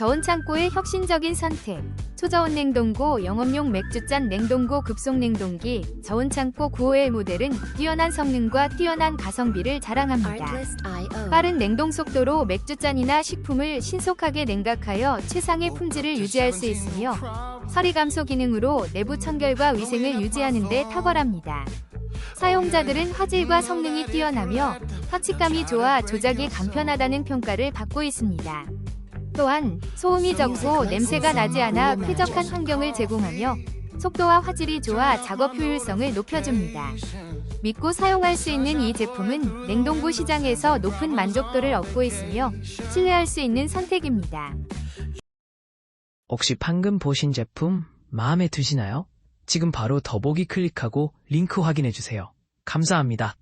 저온 창고의 혁신적인 선택. 초저온 냉동고 영업용 맥주잔 냉동고 급속 냉동기 저온 창고 951 모델은 뛰어난 성능과 뛰어난 가성비를 자랑합니다. 빠른 냉동 속도로 맥주잔이나 식품을 신속하게 냉각하여 최상의 품질을 유지할 수 있으며 서리 감소 기능으로 내부 청결과 위생을 유지하는 데 탁월합니다. 사용자들은 화질과 성능이 뛰어나며 터치감이 좋아 조작이 간편하다는 평가를 받고 있습니다. 또한 소음이 적고 냄새가 나지 않아 쾌적한 환경을 제공하며 속도와 화질이 좋아 작업 효율성을 높여줍니다. 믿고 사용할 수 있는 이 제품은 냉동고 시장에서 높은 만족도를 얻고 있으며 신뢰할 수 있는 선택입니다. 혹시 방금 보신 제품 마음에 드시나요? 지금 바로 더보기 클릭하고 링크 확인해 주세요. 감사합니다.